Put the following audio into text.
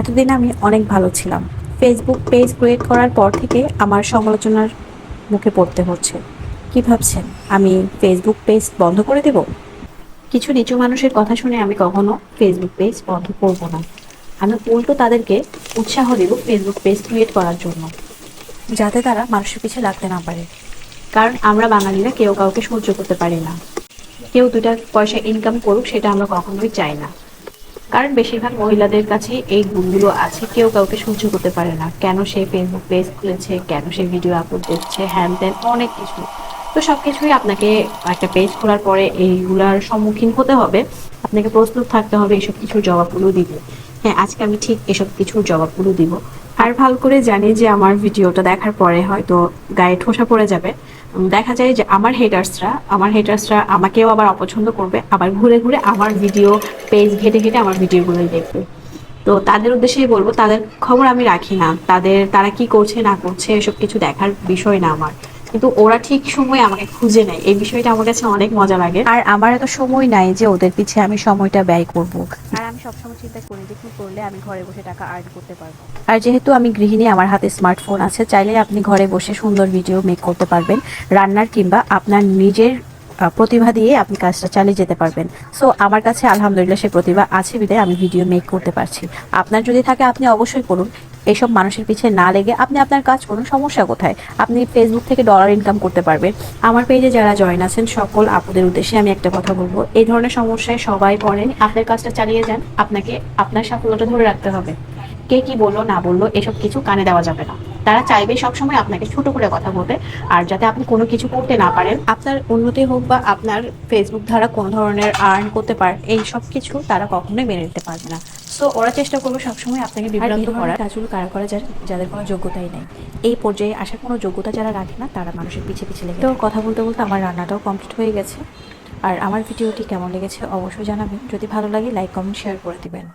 এতদিন আমি অনেক ভালো ছিলাম। ফেসবুক পেজ ক্রিয়েট করার পর থেকে আমার সমালোচনার মুখে পড়তে হচ্ছে। কি ভাবছেন? আমি ফেসবুক পেজ বন্ধ করে দেব? কিছু নিচু মানুষের কথা শুনে আমি কখনো ফেসবুক পেজ বন্ধ করব না। আমি উল্টো তাদেরকে উৎসাহ দেব ফেসবুক পেজ ক্রিয়েট করার জন্য, যাতে তারা মানুষের পিছিয়ে লাগতে না পারে। কারণ আমরা বাঙালিরা কেউ কাউকে সহ্য করতে পারি না। কেউ দুটা পয়সা ইনকাম করুক, সেটা আমরা কখনোই চাই না। কারণ বেশিরভাগ মহিলাদের কাছে এই গুণগুলো আছে, কেউ কাউকে সহ্য করতে পারে না। কেন সে ফেসবুক পেজ খুলেছে, কেন সে ভিডিও আপলোড দিচ্ছে হ্যান ত্যান অনেক কিছু। তো সব কিছুই আপনাকে একটা পেজ খোলার পরে এইগুলার সম্মুখীন হতে হবে। আপনাকে প্রস্তুত থাকতে হবে এসব কিছুর জবাবগুলো দিতে। হ্যাঁ আজকে আমি ঠিক এসব কিছুর জবাবগুলো দিব। আর ভালো করে জানি যে আমার ভিডিওটা দেখার পরে হয়তো গায়ে ঠোসা পড়ে যাবে। দেখা যায় যে আমার হেটার্সরা আমার হেটার্সরা আমাকেও আবার অপছন্দ করবে আবার ঘুরে ঘুরে আমার ভিডিও পেজ ঘেটে ঘেটে আমার ভিডিওগুলোই দেখবে। তো তাদের উদ্দেশ্যেই বলব তাদের খবর আমি রাখি না। তাদের তারা কি করছে না করছে এসব কিছু দেখার বিষয় না আমার। কিন্তু ওরা ঠিক সময় আমাকে খুঁজে নেয়। এই বিষয়টা আমার কাছে অনেক মজা লাগে। আর আমার এত সময় নাই যে ওদের পিছে আমি সময়টা ব্যয় করব। আর আমি সবসময় চিন্তা করি যে কি করলে আমি ঘরে বসে টাকা আর্ন করতে পারব। আর যেহেতু আমি গৃহিণী, আমার হাতে স্মার্টফোন আছে, চাইলে আপনি ঘরে বসে সুন্দর ভিডিও মেক করতে পারবেন, রান্নার কিংবা আপনার নিজের প্রতিভা দিয়ে আপনি কাজটা চালিয়ে যেতে পারবেন। সো আমার কাছে আলহামদুলিল্লাহ সে প্রতিভা আছে বিদায় আমি ভিডিও মেক করতে পারছি। আপনার যদি থাকে, আপনি অবশ্যই করুন। এইসব মানুষের পিছিয়ে না লেগে আপনি আপনার কাজ করুন, সমস্যা কোথায়? আপনি ফেসবুক থেকে ডলার ইনকাম করতে পারবেন। আমার পেজে যারা জয়েন আছেন, সকল আপুদের উদ্দেশ্যে আমি একটা কথা বলব। এই ধরনের সমস্যায় সবাই পড়েন, আপনার কাজটা চালিয়ে যান, আপনাকে আপনার সাফল্যটা ধরে রাখতে হবে। কে কি বলল, না বলল, এসব কিছু কানে দেওয়া যাবে না। তারা চাইবে সবসময় আপনাকে ছোট করে কথা বলতে আর যাতে আপনি কোনো কিছু করতে না পারেন। আপনার উন্নতি হোক বা আপনার ফেসবুক দ্বারা কোন ধরনের আর্ন করতে পারেন এই সব কিছু তারা কখনোই মেনে নিতে পারবে না। সো ওরা চেষ্টা করবে সবসময় আপনাকে বিভ্রান্ত করার। কাজগুলো কারা করা যারা যাদের কোনো যোগ্যতাই নেই। এই পর্যায়ে আসার কোনো যোগ্যতা যারা রাখে না তারা মানুষের পিছিয়ে পিছিয়ে লেগে তো কথা বলতে বলতে আমার রান্নাটাও কমপ্লিট হয়ে গেছে। আর আমার ভিডিওটি কেমন লেগেছে অবশ্যই জানাবেন। যদি ভালো লাগে লাইক কমেন্ট শেয়ার করে দিবেন।